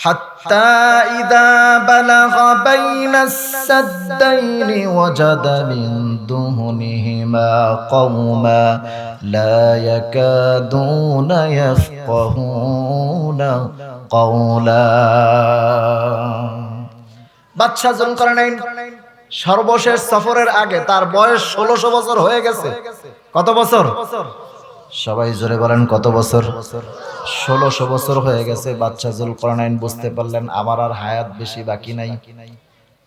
حتى إذا بلغ بين السدين وجد من دونهما قوما لا يكادون يفقهون قولا বাচ্চা জুল করে নাই সর্বশেষ সফরের আগে তার বয়স ষোলোশো বছর হয়ে গেছে কত বছর সবাই জোরে বলেন কত বছর? ষোলোশো বছর হয়ে গেছে, বাচ্চা জুল করনাইন বুঝতে পারলেন আমার আর হায়াত বেশি বাকি নাই।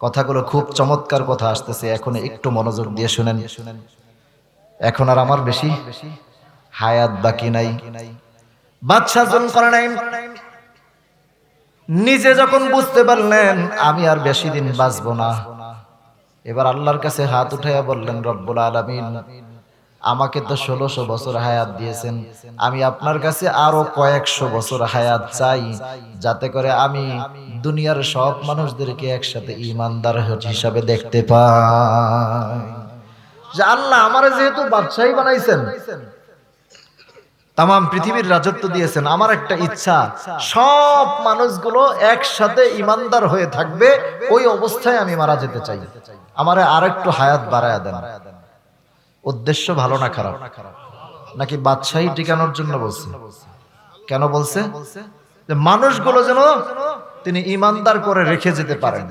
কথাগুলো খুব চমৎকার কথা আসতেছে, এখন একটু মনোযোগ দিয়ে শুনেন। এখন আর আমার বেশি হায়াত বাকি নাই। বাচ্চা জুল করনাইন নিজে যখন বুঝতে পারলেন, আমি আর বেশি দিন বাঁচবো না। এবার আল্লাহর কাছে হাত উঠাইয়া বললেন, রব্বুল আলামিন আমাকে তো ষোলোশো বছর হায়াত দিয়েছেন। আমি আপনার কাছে আরও কয়েকশো বছর হায়াত চাই যাতে করে আমি দুনিয়ার সব মানুষদেরকে একসাথে ইমানদার হিসাবে দেখতে পাই। আল্লাহ আমার যেহেতু বাদশাহী বানাইছেন তাম পৃথিবীর রাজত্ব দিয়েছেন। আমার একটা ইচ্ছা সব মানুষগুলো একসাথে ইমানদার হয়ে থাকবে ওই অবস্থায় আমি মারা যেতে চাই। আমার আর একটু হায়াত বাড়ায় দেন। উদ্দেশ্য ভালো না খারাপ? নাকি বাদশাহী টিকানোর জন্য বলছে? কেন বলছে? যে মানুষগুলো যেন তিনি ইমানদার করে রেখে যেতে পারেন।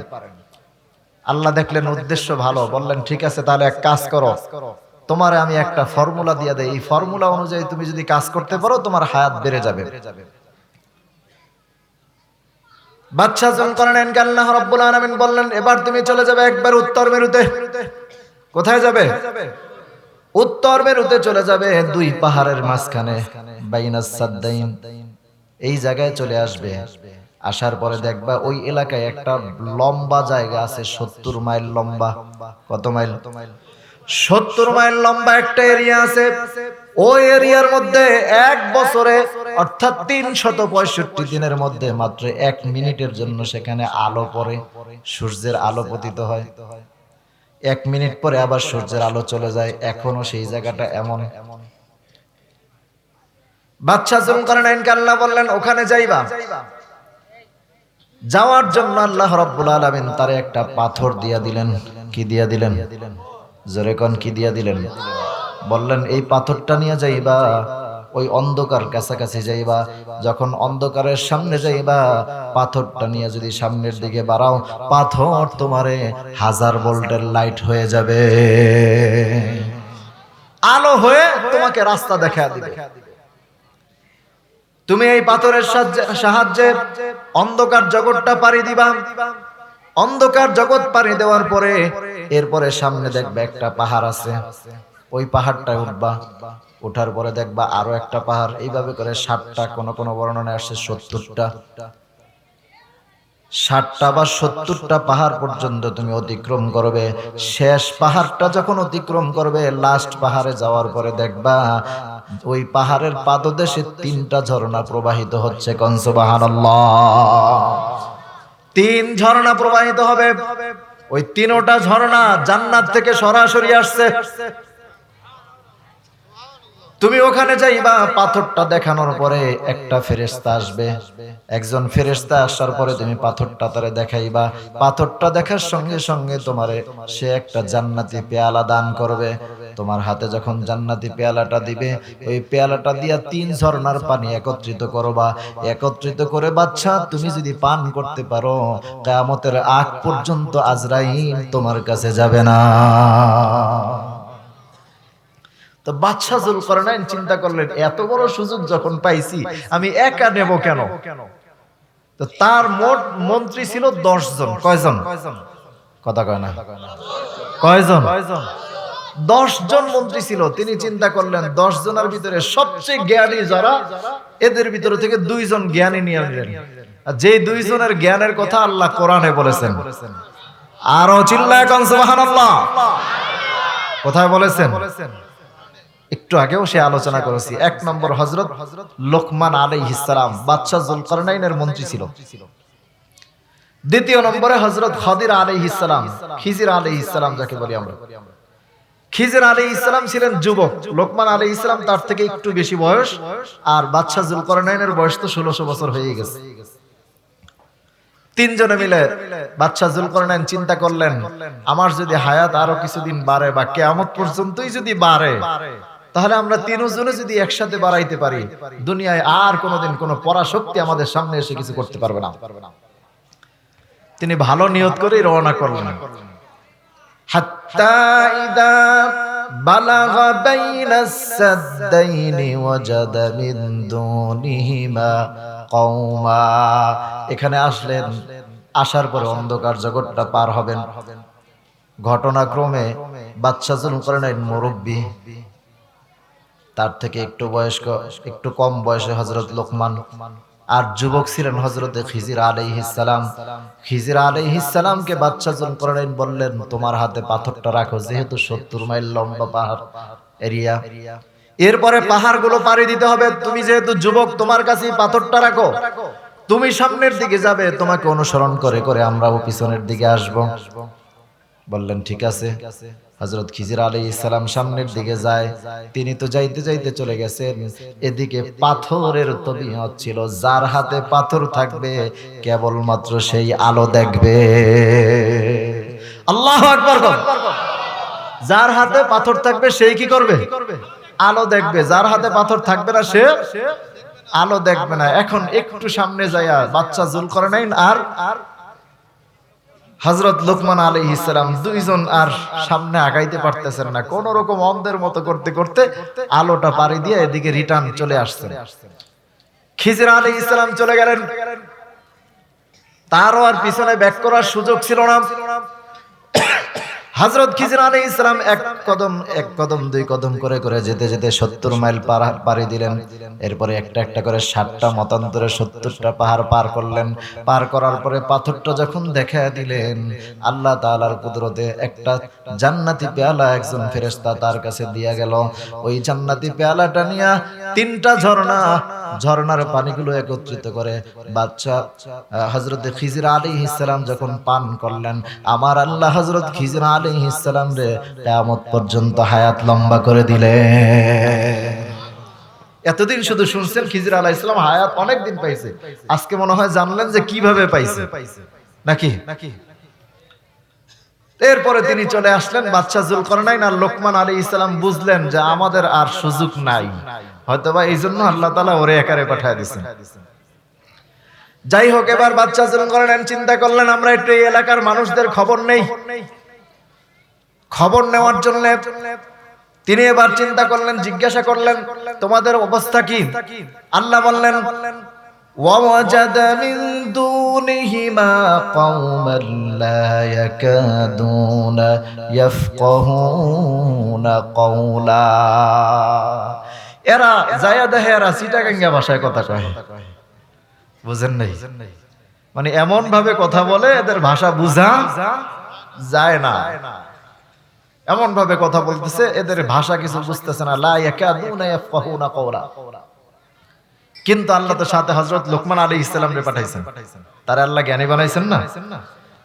আল্লাহ দেখলেন উদ্দেশ্য ভালো, বললেন, ঠিক আছে, তাহলে এক কাজ করো। তোমারে আমি একটা ফর্মুলা দিয়ে দেই। এই ফর্মুলা অনুযায়ী তুমি যদি কাজ করতে পারো, তোমার হায়াত বেড়ে যাবে। বাচ্চা জন করেন আল্লাহ রাব্বুল আলামিন বললেন, এবার তুমি চলে যাবে একবার উত্তর মেরুতে। কোথায় যাবে? উত্তর মেরুতে চলে যাবে দুই পাহাড়ের মাঝখানে বাইনাস এই জায়গায় চলে আসবে। আসার পরে দেখবা ওই এলাকায় একটা লম্বা জায়গা আছে, সত্তর মাইল লম্বা। কত মাইল? সত্তর মাইল লম্বা একটা এরিয়া আছে। ওই এরিয়ার মধ্যে এক বছরে, অর্থাৎ তিন শত পঁয়ষট্টি দিনের মধ্যে মাত্র এক মিনিটের জন্য সেখানে আলো পড়ে, সূর্যের আলো পতিত হয়। এক মিনিট পরে আবার সূর্যের আলো চলে যায়, এখনও সেই জায়গাটা এমন। বাচ্চা আইনকে আল্লাহ বললেন, ওখানে যাইবা। যাওয়ার জন্য আল্লাহ রব্বুল আলমিন তারে একটা পাথর দিয়া দিলেন। কি দিয়া দিলেন? জোরে কন, কি দিয়া দিলেন? বললেন, এই পাথরটা নিয়ে যাইবা। ওই অন্ধকার কাছাকাছি যাইবা, যখন অন্ধকারের সামনে যাইবা, পাথরটা নিয়ে যদি সামনের দিকে বাড়াও, পাথর তোমারে হাজার ভোল্টের লাইট হয়ে যাবে। আলো হয়ে তোমাকে রাস্তা দেখা দিবে। তুমি এই পাথরের সাহায্যে অন্ধকার জগৎটা পাড়ি দিবা। অন্ধকার জগৎ পাড়ি দেওয়ার পরে এরপরে সামনে দেখবে একটা পাহাড় আছে। ওই পাহাড়টায় উঠবা। ওঠার পরে দেখবা আরও একটা পাহাড়। এইভাবে করে ষাটটা, কোন কোন বর্ণনায় আসছে সত্তরটা। ষাটটা বা সত্তরটা পাহাড় পর্যন্ত তুমি অতিক্রম করবে। শেষ পাহাড়টা যখন অতিক্রম করবে লাস্ট পাহাড়ে যাওয়ার পরে দেখবা ওই পাহাড়ের পাদদেশে তিনটা ঝর্ণা প্রবাহিত হচ্ছে কনসবাহান তিন ঝর্ণা প্রবাহিত হবে। ওই তিনোটা ঝর্ণা জান্নাত থেকে সরাসরি আসছে। তুমি ওখানে যাইবা, পাথরটা দেখানোর পরে একটা ফেরেস্তা আসবে। একজন ফেরেস্তা আসার পরে তুমি পাথরটা তারে দেখাইবা। পাথরটা দেখার সঙ্গে সঙ্গে তোমারে সে একটা জান্নাতি পেয়ালা দান করবে। তোমার হাতে যখন জান্নাতি পেয়ালাটা দিবে, ওই পেয়ালাটা দিয়া তিন ঝর্ণার পানি একত্রিত করবা। একত্রিত করে, বাচ্চা, তুমি যদি পান করতে পারো, কেয়ামতের আগ পর্যন্ত আজরাইল তোমার কাছে যাবে না। তো বাদশাহ জুল করেন চিন্তা করলেন, এত বড় সুযোগ যখন পাইছি, আমি একা নেব কেন? তো তার মোট মন্ত্রী ছিল দশ জন কয়জন? কথা কয় না। কয়জন? দশ জন মন্ত্রী ছিল। তিনি চিন্তা করলেন দশ জনের ভিতরে সবচেয়ে জ্ঞানী যারা, এদের ভিতরে থেকে দুইজন জ্ঞানী নিয়ে নিলেন। যে দুইজনের জ্ঞানের কথা আল্লাহ কোরআনে বলেছেন, আরও আল্লাহ কোথায় বলেছেন? একটু আগেও সে আলোচনা করেছি। এক নম্বর হজরত লোকমান আলাই ইসালাম বাদশাহ জুলকারনাইনের মন্ত্রী ছিল। দ্বিতীয় নম্বরে হজরত খদির আলাই ইসালাম খিজির আলাই ইসালাম যাকে বলি আমরা। খিজির আলী ইসলাম ছিলেন যুবক। লোকমান আলী ইসলাম তার থেকে একটু বেশি বয়স আর বাদশাহ জুলকরনাইনের বয়স তো ষোলোশো বছর হয়ে গেছে। তিনজনে মিলে বাচ্চা জুল করলেন চিন্তা করলেন, আমার যদি হায়াত আরও কিছুদিন বাড়ে বা কেয়ামত পর্যন্তই যদি বাড়ে তাহলে আমরা তিনজনে যদি একসাথে বাড়াইতে পারি, দুনিয়ায় আর কোনোদিন কোনো পরাশক্তি আমাদের সামনে এসে কিছু করতে পারবে না। তিনি ভালো নিয়ত করেই রওনা করলেন। এখানে আসলেন, আসার পরে অন্ধকার জগৎটা পার হবেন। ঘটনাক্রমে বাচ্চা জুল করেন মুরব্বী তার থেকে একটু বয়স্ক, একটু কম বয়সে হজরত লোকমান। আর যুবক ছিলেন হজরত খিজির আলাইহিসালাম খিজির আলাইহিসালামকে বাচ্চা জন করেন, বললেন, তোমার হাতে পাথরটা রাখো, যেহেতু সত্তর মাইল লম্বা পাহাড় এরিয়া। এরপরে পাহাড়গুলো পাড়ি দিতে হবে। তুমি যেহেতু যুবক, তোমার কাছে পাথরটা রাখো। তুমি সামনের দিকে যাবে, তোমাকে অনুসরণ করে করে আমরাও পিছনের দিকে আসব। বললেন, ঠিক আছে। হজরত খিজির আলী ইসলাম সামনের দিকে যায়। তিনি তো যাইতে যাইতে চলে গেছেন। এদিকে পাথরের তবিয়ত ছিল, যার হাতে পাথর থাকবে, কেবলমাত্র সেই আলো দেখবে। আল্লাহ আকবার বল। যার হাতে পাথর থাকবে সেই কি করবে? আলো দেখবে। যার হাতে পাথর থাকবে না, সে আলো দেখবে না। এখন একটু সামনে যাইয়া বাচ্চা জুল করে নাই আর আর হজরত লোকমান আলী ইসলাম দুইজন আর সামনে আগাইতে পারতেছেন না। কোন রকম অন্ধের মতো করতে করতে আলোটা পাড়ি দিয়ে এদিকে রিটার্ন চলে আসছেন। খিজির আলী ইসলাম চলে গেলেন। তারও আর পিছনে ব্যাক করার সুযোগ ছিল না। হজরত খিজির আলী ইসলাম এক কদম এক কদম, দুই কদম করে করে যেতে যেতে সত্তর মাইল পার- পাড়ি দিলেন। এরপরে একটা একটা করে ষাটটা মতান্তরে সত্তরটা পাহাড় পার করলেন। পার করার পরে পাথরটা যখন দেখা দিলেন, আল্লাহ তাআলার কুদরতে একটা জান্নাতি পেয়ালা একজন ফেরেশতা তার কাছে দিয়া গেল। ওই জান্নাতি পেয়ালাটা নিয়া তিনটা ঝর্ণা, ঝর্ণার পানিগুলো একত্রিত করে বাচ্চা হজরত খিজির আলী ইসলাম যখন পান করলেন, আমার আল্লাহ হজরত খিজির আলী ইসলাম রে, কেয়ামত পর্যন্ত হায়াত লম্বা করে দিলে। এতদিন শুধু শুনছেন খিজির আলাহ ইসলাম হায়াত অনেক দিন পাইছে। আজকে মনে হয় জানলেন যে কীভাবে পাইছে। নাকি? নাকি এরপরে তিনি চলে আসলেন বাচ্চা জুল করেন আর লোকমান আলী ইসলাম বুঝলেন যে আমাদের আর সুযোগ নাই। হয়তোবা এই জন্য আল্লাহ তালা ওরে একারে পাঠায় দিচ্ছেন যাই হোক, এবার বাচ্চা জুল করেন চিন্তা করলেন, আমরা একটু এই এলাকার মানুষদের খবর নেই। খবর নেওয়ার জন্য তিনি এবার চিন্তা করলেন জিজ্ঞাসা করলেন তোমাদের অবস্থা কি আল্লাহ বললেন ووجد من دونهما قوما لا يكادون يفقهون قولا এরা জায়া দেহে এরা চিটাগাঙ্গা ভাষায় কথা কয় বুঝেন নাই মানে এমন ভাবে কথা বলে এদের ভাষা বুঝা যায় না এমন ভাবে কথা বলতেছে, এদের ভাষা কিছু বুঝতেছে না। লা ইয়াকাদুনা ইয়াফকাহুনা কওলা। কিন্তু আল্লাহ তো সাথে হযরত লোকমান আলী সালাম রে পাঠাইছেন। তার আল্লাহ জ্ঞানী বানাইছেন না?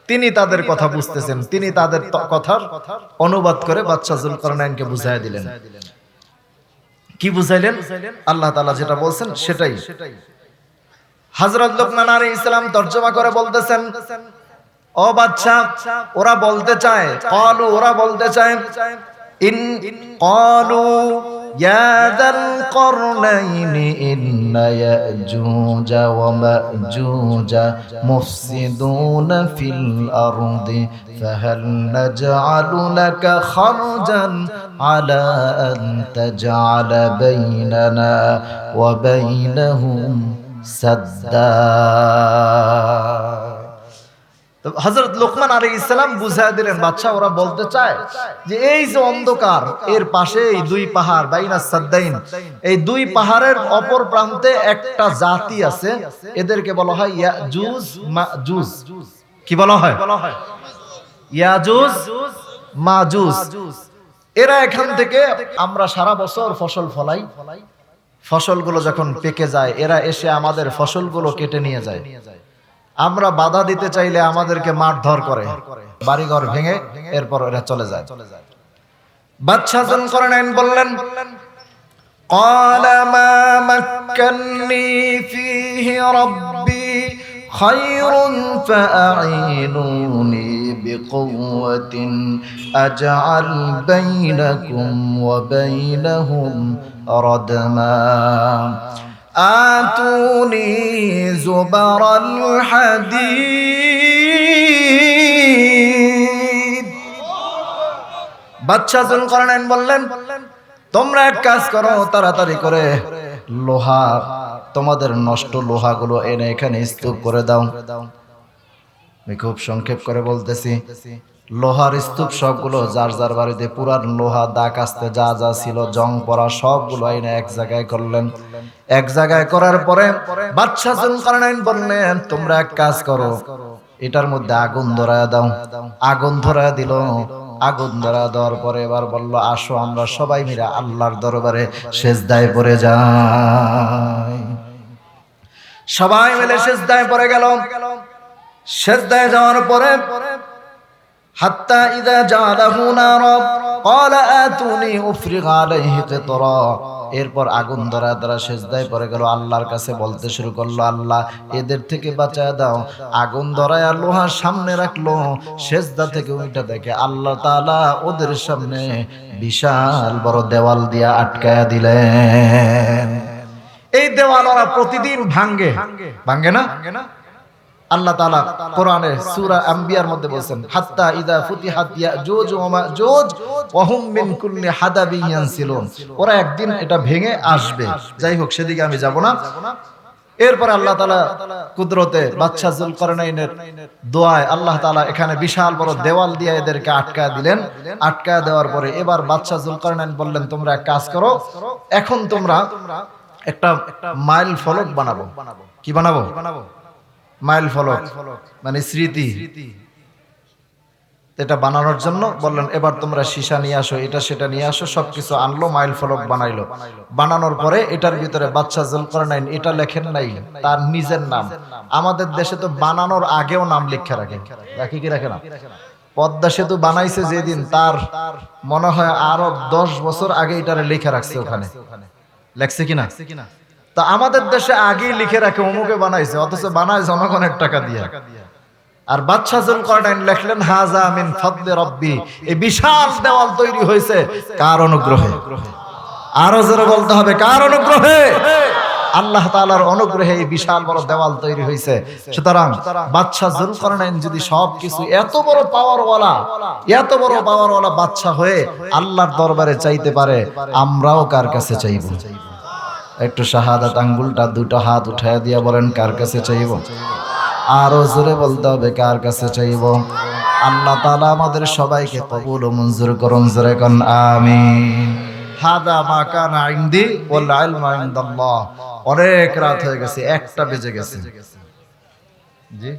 তিনি তাদের কথা বুঝতেছেন, তিনি তাদের কথার অনুবাদ করে বাদশা জুলকারনাইনকে বুঝাই দিলেন। কি বুঝাইলেন? আল্লাহ তাআলা যেটা বলছেন সেটাই। হযরত লোকমান আলাইহিস সালাম তর্জমা করে বলতেছেন ও বাচ্চা, ওরা বলতে চায়, কলু, ওরা বলতে চায়, ইন কলু ইয়াদাল করনাইনি ইন্ন ইয়াজুজ ওয়া মাজুজ মুফসিদুন ফিল আরদি, ফাহাল নাজআলু লাকা খারজান আলা আন তাজআল বাইনানা ওয়া বাইনহুম হজরত লোকমান আলী ইসলাম বুঝাই দিলেন বাচ্চা ওরা বলতে চায় যে এই যে অন্ধকার, এর পাশে এই দুই পাহাড়, বাইনা সাদ্দাইন, এই দুই পাহাড়ের অপর প্রান্তে একটা জাতি আছে, এদেরকে বলা হয় ইয়াজুজ, মাজুজ। কি বলা হয়? ইয়াজুজ, মাজুজ। এরা এখান থেকে আমরা সারা বছর ফসল ফলাই। ফসলগুলো যখন পেকে যায়, এরা এসে আমাদের ফসলগুলো কেটে নিয়ে যায়। আমরা বাধা দিতে চাইলে আমাদেরকে মারধর করে বাড়িঘর ভেঙে এরপর এরা চলে যায় বাচ্চা জন করেন বললেন قال ما مكني فيه ربي خير فأعينوني بقوة أجعل بينكم وبينهم ردما آتوني زبر الحديد বাচ্চা জুল করেন বললেন তোমরা এক কাজ করো তাড়াতাড়ি করে লোহা তোমাদের নষ্ট লোহাগুলো এনে এখানে স্তূপ করে দাও আমি খুব সংক্ষেপ করে বলতেছি লোহার স্তূপ সবগুলো, যার যার বাড়িতে পুরান লোহা, দাগ আসতে যা যা ছিল, জং পড়া সবগুলো এনে এক জায়গায় করলেন। এক জায়গায় করার পরে বাদশাহ জুলকারনাইন বললেন, তোমরা এক কাজ করো, এটার মধ্যে আগুন ধরায় দাও। আগুন ধরায় দিল। আগুন ধরা দেওয়ার পরে এবার বলল, আসো আমরা সবাই মিলে আল্লাহর দরবারে সেজদায় পড়ে যাই। সবাই মিলে সেজদায় পড়ে গেল। সেজদায় যাওয়ার পরে এরপর আগুন ধরা ধরা সেজদায় পরে গেল, আল্লাহর কাছে বলতে শুরু করল, আল্লাহ, এদের থেকে বাঁচায় দাও। আগুন ধরায় আর লোহার সামনে রাখল, সেজদা থেকে ওইটা দেখে আল্লাহ তালা ওদের সামনে বিশাল বড় দেওয়াল দিয়া আটকায়া দিলেন। এই দেওয়াল ওরা প্রতিদিন ভাঙ্গে ভাঙ্গে না? আল্লাহ তাআলা কোরআনে সূরা আম্বিয়ার মধ্যে বলেন হাত্তা ইদা ফুতিহাত ইয়াজুজ মিন কুল্লি ওরা একদিন এটা ভেঙে আসবে। যাই হোক, সেদিকে আমি যাব না। এরপর আল্লাহ তাআলা কুদরতে বাদশা জুলকারনাইনের দোয়ায় আল্লাহ তাআলা এখানে বিশাল বড় দেওয়াল দিয়ে এদেরকে আটকায় দিলেন। আটকায় দেওয়ার পরে এবার বাদশা জুলকারনাইন বললেন, তোমরা এক কাজ করো, এখন তোমরা একটা মাইল ফলক বানাবো। কি বানাবো বানাবো? মাইল ফলক মানে স্মৃতি। এটা বানানোর জন্য বললেন এবার তোমরা সীসা নিয়ে আসো এটা সেটা নিয়ে আসো সবকিছু আনলো মাইল ফলক বানাইলো। বানানোর পরে এটার ভিতরে বাচ্চা জুলকারনাইন এটা লেখেন নাই তার নিজের নাম। আমাদের দেশে তো বানানোর আগেও নাম লিখে রাখে। রাখি কি রাখে না? পদ্মা সেতু বানাইছে যেদিন তার মনে হয় আরও দশ বছর আগে এটারে লিখে রাখছে ওখানে। লেখছে কিনা তা আমাদের দেশে আগেই লিখে রাখে, অমুকে বানাইছে, অথচ বানায় জনগণের টাকা দিয়ে। আর বাদশাহ জুলকারনাইন লেখলেন, হাজা মিন ফদলে রব্বি। এই বিশাল দেওয়াল তৈরি হয়েছে কার অনুগ্রহে? আরও জোরে বলতে হবে, কার অনুগ্রহে? আল্লাহ তাআলার অনুগ্রহে এই বিশাল বড় দেওয়াল তৈরি হয়েছে। সুতরাং বাদশাহ জুলকারনাইন যদি সবকিছু এত বড় পাওয়ারওয়ালা, এত বড় পাওয়ারওয়ালা বাদশাহ হয়ে আল্লাহর দরবারে চাইতে পারে, আমরাও কার কাছে চাইব? একটু শাহাদাত আঙ্গুলটা দুটো হাত উঠায় দিয়ে বলেন, কার কাছে চাইব? আরও জোরে বলতে হবে, কার কাছে চাইব? আল্লাহ তাআলা আমাদের সবাইকে কবুল ও মঞ্জুর করুন, জোরে কোন আমি হাদা মাকান আইন্দি ইলমু ইনদাল্লাহ। অনেক রাত হয়ে গেছে, একটা বেজে গেছে। জি?